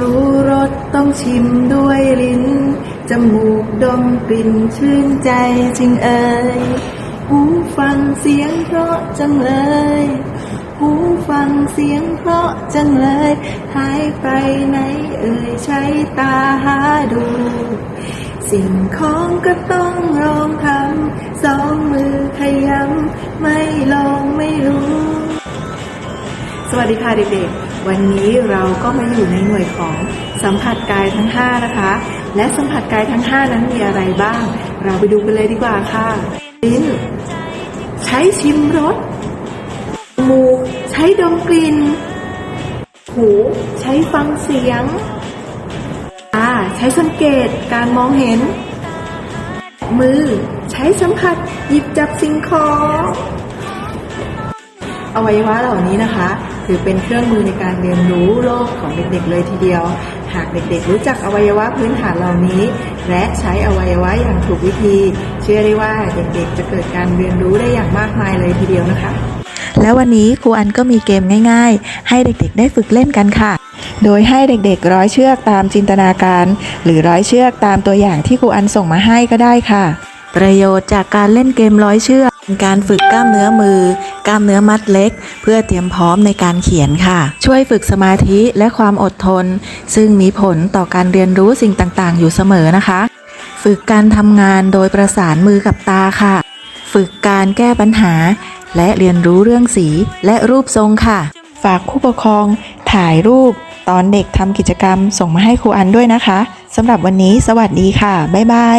รู้รสต้องชิมด้วยลิ้น จมูกดมกลิ่นชื่นใจจริงเอ่ย หูฟังเสียงเพราะจังเลย หูฟังเสียงเพราะจังเลย หายไปไหนเอ่ยใช้ตาหาดู สิ่งของก็ต้องลองทำสองมือขยำไม่ลองไม่รู้ สวัสดีค่ะเด็กๆ วันนี้เราก็มาอยู่ในหน่วยของสัมผัสกายทั้ง 5 นะคะ และสัมผัสกายทั้ง 5 นั้นมีอะไรบ้าง เราไปดูกันเลยดีกว่าค่ะ ลิ้น ใช้ชิมรสมูกใช้ดมกลิ่น หูใช้ฟังเสียงตาใช้สังเกตการมองเห็น มือใช้สัมผัสหยิบจับสิ่งของ อวัยวะเหล่านี้นะคะ ถือเป็นเครื่องมือในการเรียนรู้โลกของเด็กๆเลยทีเดียว หากเด็กๆ รู้จักอวัยวะพื้นฐานเหล่านี้ และใช้อวัยวะอย่างถูกวิธี เชื่อได้ว่าเด็กๆ จะเกิดการเรียนรู้ได้อย่างมากมายเลยทีเดียวนะคะ แล้ววันนี้ครูอันก็มีเกมง่าย ๆ ให้เด็กๆ ได้ฝึกเล่นกันค่ะ โดยให้เด็กๆ ร้อยเชือกตามจินตนาการ หรือร้อยเชือกตามตัวอย่างที่ครูอันส่งมาให้ก็ได้ค่ะ ประโยชน์จากการเล่นเกมร้อยเชือกเป็น การฝึกกล้ามเนื้อมือ กล้ามเนื้อมัดเล็ก เพื่อเตรียมพร้อมในการเขียนค่ะ ช่วยฝึกสมาธิและความอดทน ซึ่งมีผลต่อการเรียนรู้สิ่งต่างๆ อยู่เสมอนะคะ ฝึกการทำงานโดยประสานมือกับตาค่ะ ฝึกการแก้ปัญหา และเรียนรู้เรื่องสีและรูปทรงค่ะ ฝากผู้ปกครอง ถ่ายรูป ตอนเด็กทำกิจกรรมส่งมาให้ครูอันด้วยนะคะสำหรับวันนี้ สวัสดีค่ะบ๊ายบาย